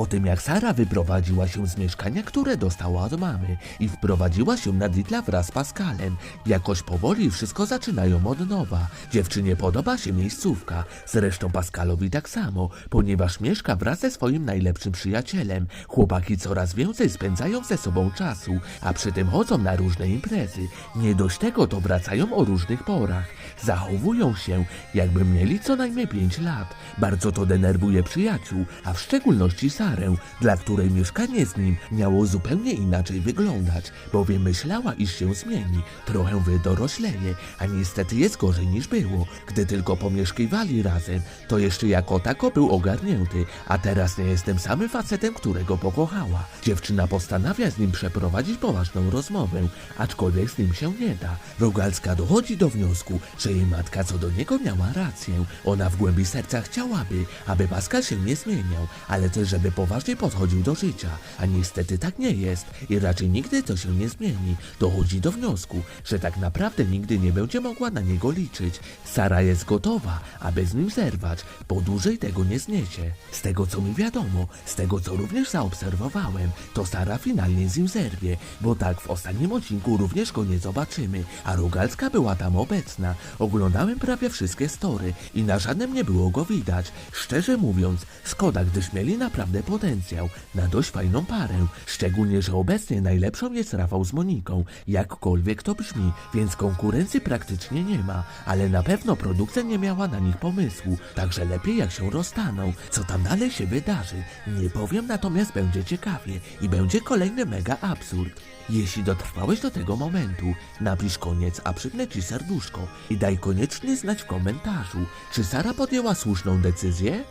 Po tym jak Sara wyprowadziła się z mieszkania, które dostała od mamy i wprowadziła się na Ditla wraz z Pascalem, jakoś powoli wszystko zaczynają od nowa. Dziewczynie podoba się miejscówka, zresztą Pascalowi tak samo, ponieważ mieszka wraz ze swoim najlepszym przyjacielem. Chłopaki coraz więcej spędzają ze sobą czasu, a przy tym chodzą na różne imprezy. Nie dość tego, to wracają o różnych porach. Zachowują się, jakby mieli co najmniej 5 lat. Bardzo to denerwuje przyjaciół, a w szczególności Sarę, dla której mieszkanie z nim miało zupełnie inaczej wyglądać, bowiem myślała, iż się zmieni, trochę wydorośleje, a niestety jest gorzej niż było. Gdy tylko pomieszkiwali razem, to jeszcze jako tako był ogarnięty, a teraz nie jestem samym facetem, którego pokochała. Dziewczyna postanawia z nim przeprowadzić poważną rozmowę, aczkolwiek z nim się nie da. Rogalska dochodzi do wniosku, że jej matka co do niego miała rację. Ona w głębi serca chciałaby, aby Pascal się nie zmieniał, ale też żeby poważnie podchodził do życia, a niestety tak nie jest i raczej nigdy to się nie zmieni. Dochodzi do wniosku, że tak naprawdę nigdy nie będzie mogła na niego liczyć. Sara jest gotowa, aby z nim zerwać, bo dłużej tego nie zniesie. Z tego co mi wiadomo, z tego co również zaobserwowałem, to Sara finalnie z nim zerwie, bo tak w ostatnim odcinku również go nie zobaczymy, a Rogalska była tam obecna. Oglądałem prawie wszystkie story i na żadnym nie było go widać. Szczerze mówiąc, szkoda, gdyż mieli naprawdę potencjał na dość fajną parę. Szczególnie, że obecnie najlepszą jest Rafał z Moniką, jakkolwiek to brzmi, więc konkurencji praktycznie nie ma, ale na pewno produkcja nie miała na nich pomysłu, także lepiej jak się rozstaną. Co tam dalej się wydarzy? Nie powiem, natomiast będzie ciekawie i będzie kolejny mega absurd. Jeśli dotrwałeś do tego momentu, napisz koniec, a przypnę ci serduszko i daj koniecznie znać w komentarzu, czy Sara podjęła słuszną decyzję?